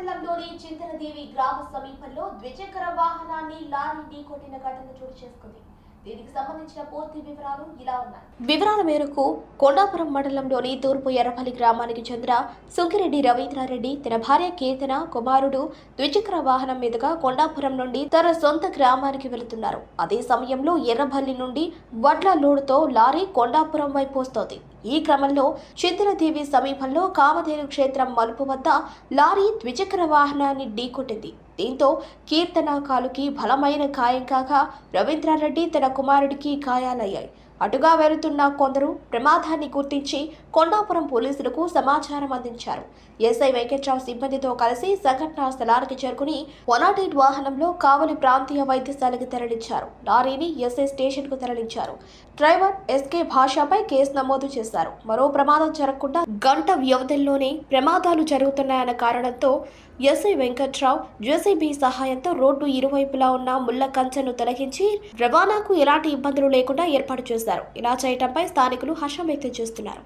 మండలంలోని చింతనదేవి గ్రామ సమీపంలో ద్విచక్ర వాహనాన్ని లారీ ఢీకొట్టిన ఘటన చోటు చేసుకుంది. దీనికి సంబంధించిన పూర్తి వివరాలు ఇలా ఉన్నాయి. వివరాల మేరకు కొండాపురం మండలంలోని తూర్పు ఎర్రపల్లి గ్రామానికి చెందిన సుంకిరెడ్డి రవీంద్రారెడ్డి తన భార్య కీర్తన కుమారుడు ద్విచక్ర వాహనం మీదుగా కొండాపురం నుండి తన సొంత గ్రామానికి వెళుతున్నారు. అదే సమయంలో ఎర్రపల్లి నుండి వడ్ల లోడుతో లారీ కొండాపురం వైపు వస్తోంది. ఈ క్రమంలో చింతలదేవి సమీపంలో కామధేను క్షేత్రం మలుపు వద్ద లారీ ద్విచక్ర వాహనాన్ని ఢీకొట్టింది. దీంతో కీర్తన కాలుకి బలమైన గాయం కాగా రవీంద్రారెడ్డి తన కుమారుడికి గాయాలయ్యాయి. అటుగా వెళుతున్న కొందరు ప్రమాదాన్ని గుర్తించి కొండాపురం పోలీసులకు సమాచారం అందించారు. ఎస్ఐ వెంకట్రావు సిబ్బందితో కలిసి సంఘటనా స్థలానికి చేరుకుని వన్ వాహనంలో కావలి ప్రాంతీయ వైద్యశాలకు తరలించారు. లారీని ఎస్ఐ స్టేషన్కు తరలించారు. డ్రైవర్ ఎస్కే భాషపై కేసు నమోదు చేశారు. మరో ప్రమాదం జరగకుండా గంట వ్యవధిలోనే ప్రమాదాలు జరుగుతున్నాయన్న కారణంతో ఎస్ఐ వెంకట్రావు జేసీబీ సహాయంతో రోడ్డు ఇరువైపులా ఉన్న ముళ్ళ కంచెను తొలగించి రవాణాకు ఎలాంటి ఇబ్బందులు లేకుండా ఏర్పాటు చేశారు. ఇలా చేయటంపై స్థానికులు హర్షం వ్యక్తం చేస్తున్నారు.